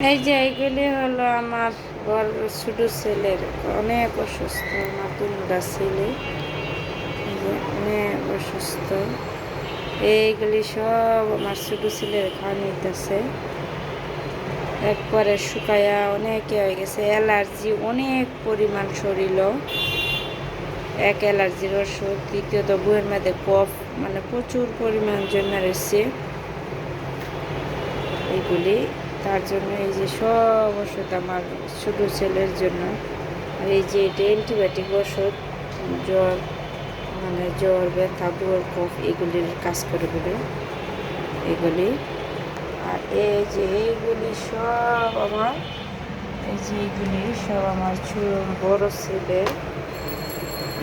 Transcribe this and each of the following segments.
এই যে এইগুলি হলো আমার বড় ছোট ছেলের, অনেক অসুস্থ, আমার দুটা ছেলে। অনেক অসুস্থ। এইগুলি সব আমার ছোট ছেলের খাওয়া একবারে শুকায়া অনেক হয়ে গেছে। অ্যালার্জি অনেক পরিমাণ শরীর এক অ্যালার্জির ওষুধ, দ্বিতীয়ত বইয়ের মধ্যে কফ মানে প্রচুর পরিমাণ জন্য রয়েছে। এইগুলি তার জন্য এই যে সব ওষুধ আমার ছোটো ছেলের জন্য। এই যে এটা অ্যান্টিবায়োটিক ওষুধ, জ্বর মানে জ্বর, ব্যথা বুড়োর কফ, এগুলির কাজ করে বলে। এগুলি। আর এই যে এইগুলি সব আমার, এই যে এইগুলি সব আমার বড় ছেলের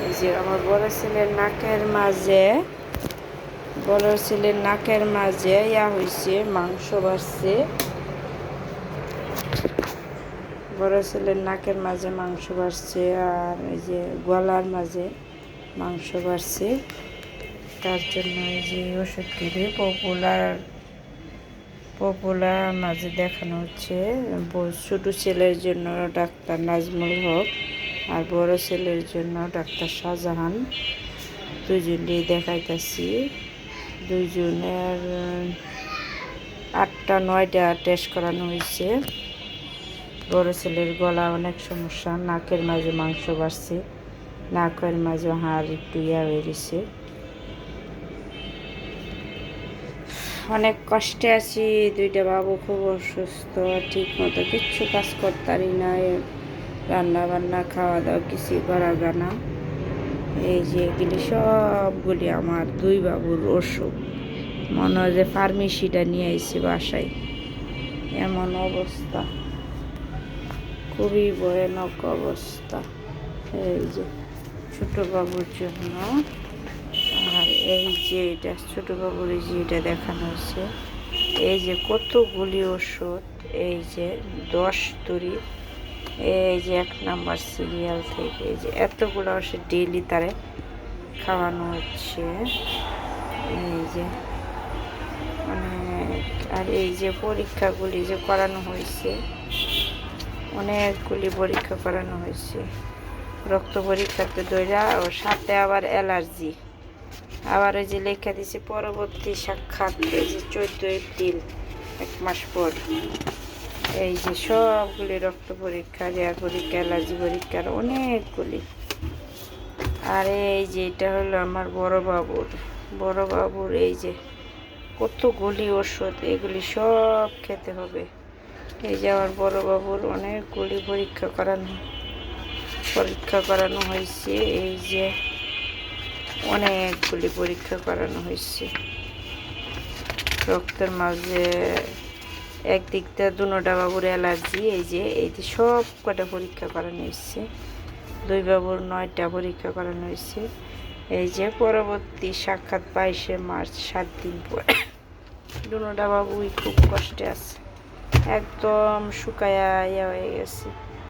এই যে আমার বড় ছেলের নাকের মাঝে, বড় ছেলের নাকের মাঝে ইয়া হয়েছে মাংস বাড়ছে। বড় ছেলের নাকের মাঝে মাংস বাড়ছে আর এই যে গলার মাঝে মাংস বাড়ছে। তার জন্য এই যে ওষুধ কিনে পপুলার পপুলার মাঝে দেখানো হচ্ছে। ছোটো ছেলের জন্য ডাক্তার নাজমুল হক আর বড় ছেলের জন্য ডাক্তার শাহজাহান। দুজনকেই দেখাইতেছি। দুইজনের আটটা, নয়টা টেস্ট করানো হয়েছে। বড় ছেলের গলা অনেক সমস্যা, নাকের মাঝে মাংস বাড়ছে, নাকের মাঝে হাড় একটু ইয়া হয়ে গেছে। অনেক কষ্টে আছি, দুইটা বাবু খুব অসুস্থ ঠিক মতো কিচ্ছু কাজ করতারি না রান্না বান্না খাওয়া দাওয়া কিছুই করা যায় না এই যে এগুলি সবগুলি আমার দুই বাবুর অসুখ। মনে হয় যে ফার্মেসিটা নিয়ে আইছি বাসায়। এমন অবস্থা। খুবই ভয়ানক অবস্থা। এই যে ছোট বাবুর জন্য। আর এই যে এটা ছোট বাবুর এই যে এটা দেখানো হয়েছে। এই যে কতগুলি ওষুধ, এই যে দশ তরি এই যে এক নাম্বার সিরিয়াল থেকে, এই যে এতগুলো ওষুধ ডেইলি তারে খাওয়ানো হচ্ছে। এই যে মানে আর এই যে পরীক্ষাগুলি যে করানো হয়েছে অনেকগুলি পরীক্ষা করানো হয়েছে। রক্ত পরীক্ষাতে দইরা ও সাথে আবার অ্যালার্জি। আবার ওই যে লেখা দিছে, পরবর্তী সাক্ষাৎ এই যে চোদ্দ এপ্রিল, এক মাস পর। এই যে সবগুলি রক্ত পরীক্ষা রেয়ার পরীক্ষা, অ্যালার্জি পরীক্ষার অনেকগুলি। আর এই যে এটা হলো আমার বড় বাবুর বড় বাবুর এই যে কতগুলি ওষুধ, এগুলি সব খেতে হবে। এই যে আমার বড় বাবুর অনেকগুলি পরীক্ষা করানো পরীক্ষা করানো হয়েছে। এই যে অনেকগুলি পরীক্ষা করানো হয়েছে। রক্তের মাঝে একদিকটা দুটা বাবুর অ্যালার্জি, এই যে এই যে সব কটা পরীক্ষা করানো হয়েছে। দুই বাবুর নয়টা পরীক্ষা করানো হয়েছে। এই যে পরবর্তী সাক্ষাৎ বাইশে মার্চ, সাত দিন পরে। দুটা বাবুই খুব কষ্টে আছে। একদম শুকায়া ইয়া হয়ে গেছে।